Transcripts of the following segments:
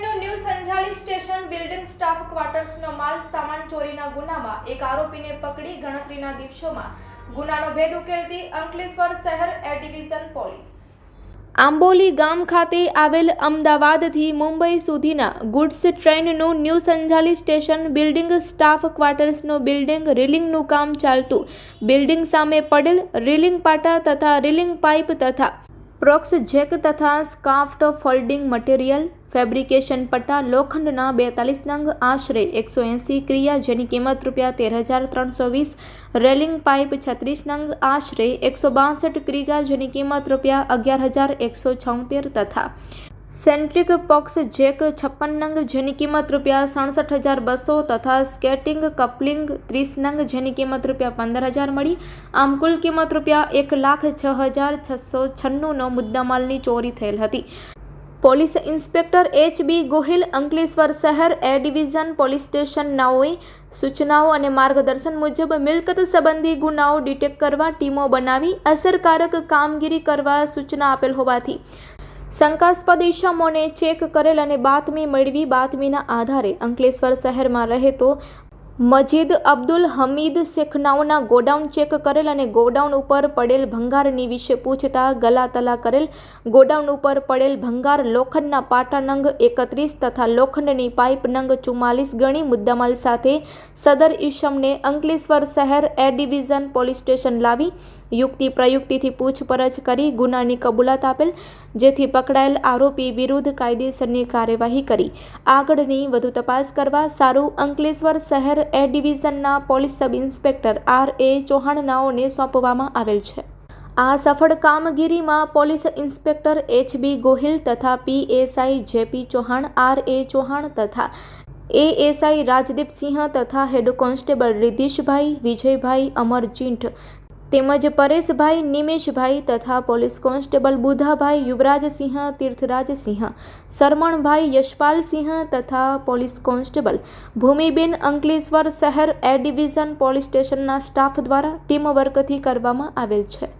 નું new Sanjali station building staff ક્વાર્ટર્સનો માલ સામાન ચોરીના ગુનામાં એક આરોપીને પકડી ગણતરીના દિવસોમાં ગુનાનો ભેદ ઉકેલતી અંકલેશ્વર શહેર એ ડિવિઝન પોલીસ. આંબોલી ગામ ખાતે આવેલ અમદાવાદથી મુંબઈ સુધીના goods ટ્રેનનું new Sanjali station building staff ક્વાર્ટર્સનું building રિલિંગનું કામ ચાલતું. બિલ્ડિંગ સામે પડેલ રિલિંગ પાટા તથા રિલિંગ પાઇપ તથા પ્રોક્સ જેક તથા સ્કાફ્ટ ફોલ્ડિંગ મટીરિયલ, ફેબ્રિકેશન પટ્ટા, લોખંડના બેતાલીસ નંગ આશરે એકસો એંસી ક્રિયા જેની કિંમત રૂપિયા તેર હજાર ત્રણસો વીસ, રેલિંગ પાઇપ છત્રીસ નંગ આશરે એકસો બાસઠ ક્રિયા જેની કિંમત રૂપિયા અગિયાર હજાર એકસો છોતેર તથા સેન્ટ્રિક પોક્સ જેક છપ્પન નંગ જેની કિંમત રૂપિયા સડસઠ હજાર બસો તથા સ્કેટિંગ કપલિંગ ત્રીસ નંગ જેની કિંમત રૂપિયા પંદર હજાર મળી. આમ કુલ કિંમત રૂપિયા એક લાખ છ હજાર છસો છન્નુંનો મુદ્દામાલની ચોરી થયેલ હતી. Police inspector H B Gohil, Ankleshwar શહેર, એ ડિવિઝન, પોલીસ સ્ટેશન નાઓએ સૂચનાઓ અને માર્ગદર્શન મુજબ મિલકત સંબંધી ગુનાઓ ડિટેક્ટ કરવા ટીમો બનાવી અસરકારક કામગીરી કરવા સૂચના આપેલ હોવાથી શંકાસ્પદ ઇસમોને ચેક કરેલ અને બાતમી મેળવી બાતમીના આધારે અંકલેશ્વર શહેરમાં રહેતો મજીદ અબ્દુલ હમીદ શેખનાઓના ગોડાઉન ચેક કરેલ અને ગોડાઉન ઉપર પડેલ ભંગારની વિશે પૂછતા ગલાતલા કરેલ. ગોડાઉન ઉપર પડેલ ભંગાર લોખંડના પાટા નંગ એકત્રીસ તથા લોખંડની પાઇપ નંગ ચુમ્માલીસ ગણી મુદ્દામાલ સાથે સદર ઈશમને અંકલેશ્વર શહેર એ ડિવિઝન પોલીસ સ્ટેશન લાવી યુક્તિ પ્રયુક્તિથી પૂછપરછ કરી ગુનાની કબૂલાત આપેલ, જેથી પકડાયેલ આરોપી વિરુદ્ધ કાયદેસરની કાર્યવાહી કરી. આગળની વધુ તપાસ કરવા સારું અંકલેશ્વર શહેર A ડિવિઝનના police sub inspector R A ચૌહાણનાઓને સોંપવામાં આવેલ છે. આ સફળ કામગીરીમાં police inspector H B Gohil તથા PSI J P Chauhan, R A Chauhan તથા એએસઆઈ રાજદીપસિંહ તથા હેડ કોન્સ્ટેબલ રિધિશભાઈ, વિજયભાઈ અમરચીંઠ તેમજ પરેશભાઈ, નિમેશભાઈ તથા પોલીસ કોન્સ્ટેબલ બુધાભાઈ, યુવરાજસિંહ, તીર્થરાજસિંહ સરમણભાઈ યશપાલસિંહ તથા પોલીસ કોન્સ્ટેબલ ભૂમિબેન અંકલેશ્વર શહેર એ ડિવિઝન પોલીસ સ્ટેશનના સ્ટાફ દ્વારા ટીમ વર્કથી કરવામાં આવેલ છે.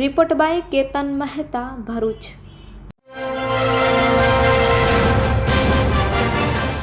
Report by Ketan Mehta, Bharuch.